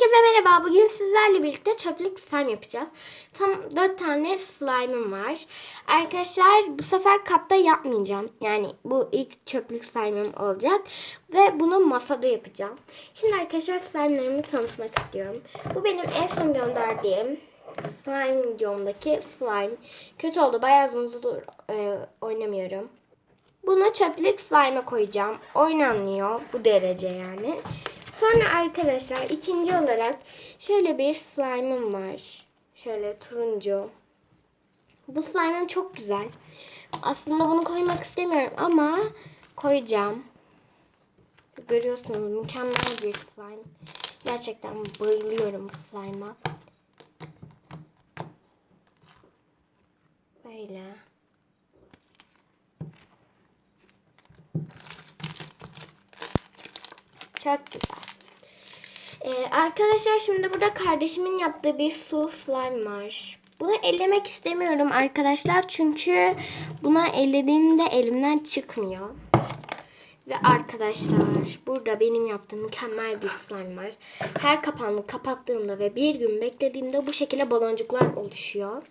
Herkese merhaba. Bugün sizlerle birlikte çöplük slime yapacağız. Tam 4 tane slime'ım var. Arkadaşlar bu sefer kapta yapmayacağım. Yani bu ilk çöplük slime'ım olacak. Ve bunu masada yapacağım. Şimdi arkadaşlar slime'larımı tanıtmak istiyorum. Bu benim en son gönderdiğim slime videomdaki slime. Kötü oldu. Bayağı uzun zamandır e, oynamıyorum. Bunu çöplük slime'a koyacağım. Oynanmıyor bu derece yani. Sonra arkadaşlar ikinci olarak şöyle bir slime'ım var. Şöyle turuncu. Bu slime'ım çok güzel. Aslında bunu koymak istemiyorum ama koyacağım. Görüyorsunuz mükemmel bir slime. Gerçekten bayılıyorum bu slime'a. Böyle. Çok güzel. Ee, arkadaşlar şimdi burada kardeşimin yaptığı bir su slime var. Bunu ellemek istemiyorum arkadaşlar çünkü buna ellediğimde elimden çıkmıyor. Ve arkadaşlar burada benim yaptığım mükemmel bir slime var. Her kapağını kapattığımda ve bir gün beklediğimde bu şekilde baloncuklar oluşuyor.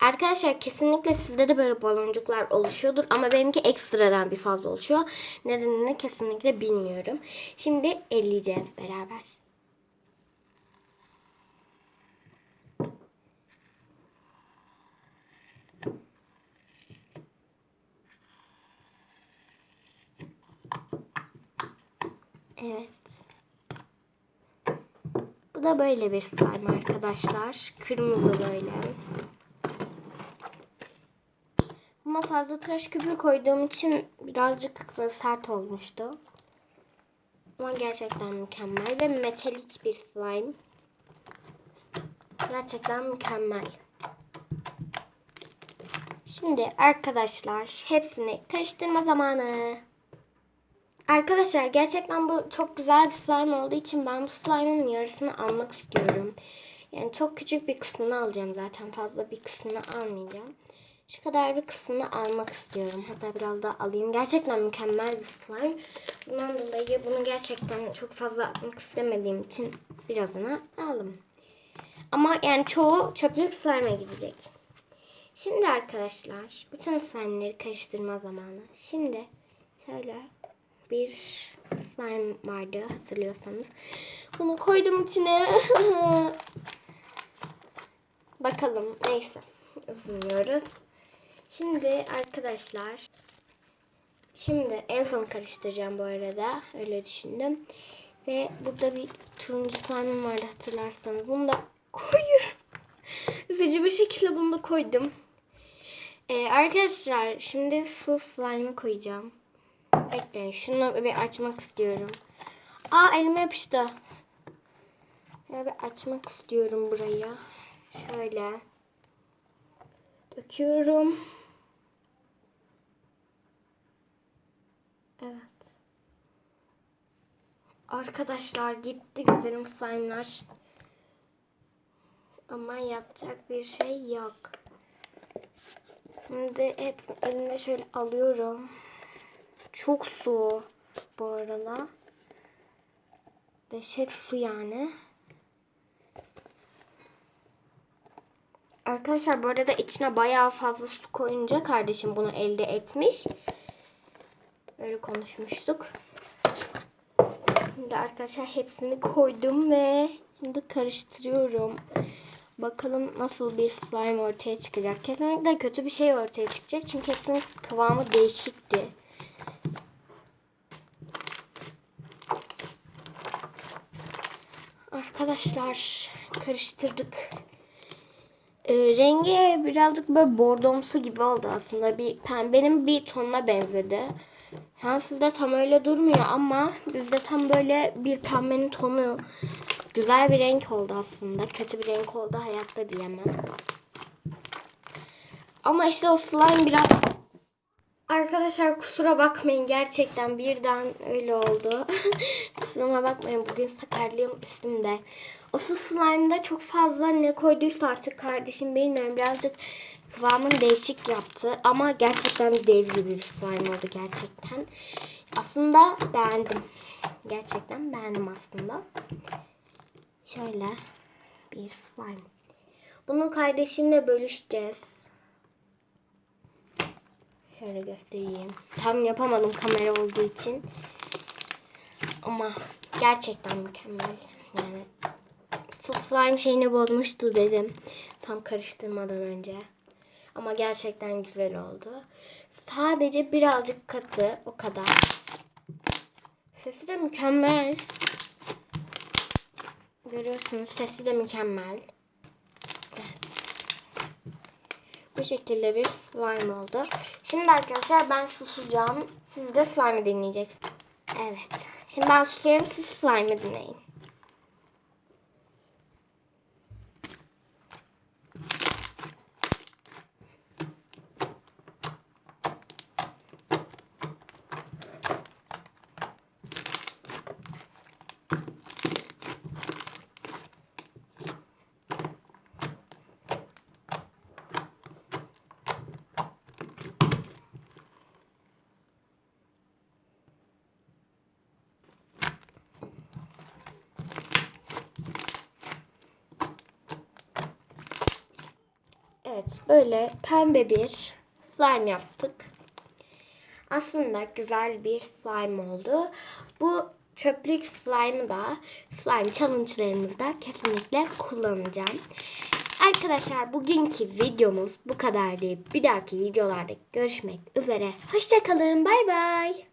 Arkadaşlar kesinlikle sizde de böyle baloncuklar oluşuyordur ama benimki ekstradan bir fazla oluşuyor. Nedenini kesinlikle bilmiyorum. Şimdi elleyeceğiz beraber. Evet. Bu da böyle bir slime arkadaşlar. Kırmızı böyle. Buna fazla tıraş köpüğü koyduğum için birazcık sert olmuştu. Ama gerçekten mükemmel ve metalik bir slime. Gerçekten mükemmel. Şimdi arkadaşlar hepsini karıştırma zamanı. Arkadaşlar gerçekten bu çok güzel bir slime olduğu için ben bu slime'ın yarısını almak istiyorum. Yani çok küçük bir kısmını alacağım zaten. Fazla bir kısmını almayacağım. Şu kadar bir kısmını almak istiyorum. Hatta biraz daha alayım. Gerçekten mükemmel bir slime. Bundan dolayı bunu gerçekten çok fazla atmak istemediğim için birazını aldım. Ama yani çoğu çöplük slime'e gidecek. Şimdi arkadaşlar bütün slime'leri karıştırma zamanı. Şimdi şöyle bir slime vardı hatırlıyorsanız. Bunu koydum içine. Bakalım neyse uzanıyoruz. Şimdi arkadaşlar şimdi en son karıştıracağım bu arada. Öyle düşündüm. Ve burada bir turuncu slime vardı hatırlarsanız. Bunu da koyuyorum. Üzücü bir şekilde bunu da koydum. Ee, arkadaşlar şimdi su slime'ı koyacağım. Bekleyin şunu bir açmak istiyorum. Aa elime yapıştı. Şöyle bir açmak istiyorum burayı. Şöyle. Döküyorum. Evet. Arkadaşlar gitti güzelim slime'lar. Ama yapacak bir şey yok. Şimdi hepsini elimde şöyle alıyorum. Çok su bu arada. Dehşet su yani. Arkadaşlar bu arada içine bayağı fazla su koyunca kardeşim bunu elde etmiş. Öyle konuşmuştuk. Şimdi arkadaşlar hepsini koydum ve şimdi karıştırıyorum. Bakalım nasıl bir slime ortaya çıkacak. Kesinlikle kötü bir şey ortaya çıkacak. Çünkü hepsinin kıvamı değişikti. Arkadaşlar karıştırdık. Ee, rengi birazcık böyle bordomsu gibi oldu aslında. Bir pembenin bir tonuna benzedi. Yani sizde tam öyle durmuyor ama bizde tam böyle bir pembenin tonu. Güzel bir renk oldu aslında. Kötü bir renk oldu hayatta diyemem. Ama işte o slime biraz... Arkadaşlar kusura bakmayın gerçekten birden öyle oldu. Kusuruma bakmayın bugün sakarlığım üstümde. O su slime'da çok fazla ne koyduysa artık kardeşim bilmiyorum birazcık kıvamını değişik yaptı. Ama gerçekten dev gibi bir slime oldu gerçekten. Aslında beğendim. Gerçekten beğendim aslında. Şöyle bir slime. Bunu kardeşimle bölüşeceğiz. Şöyle göstereyim. Tam yapamadım kamera olduğu için. Ama gerçekten mükemmel. Yani su slime şeyini bozmuştu dedim. Tam karıştırmadan önce. Ama gerçekten güzel oldu. Sadece birazcık katı o kadar. Sesi de mükemmel. Görüyorsunuz sesi de mükemmel. Evet. Bu şekilde bir slime oldu. Şimdi arkadaşlar ben susacağım. Siz de slime'ı dinleyeceksiniz. Evet. Şimdi ben susuyorum siz slime'ı dinleyin. Evet böyle pembe bir slime yaptık. Aslında güzel bir slime oldu. Bu çöplük slime'ı da slime challenge'larımızda kesinlikle kullanacağım. Arkadaşlar bugünkü videomuz bu kadardı. Bir dahaki videolarda görüşmek üzere. Hoşçakalın. Bay bay.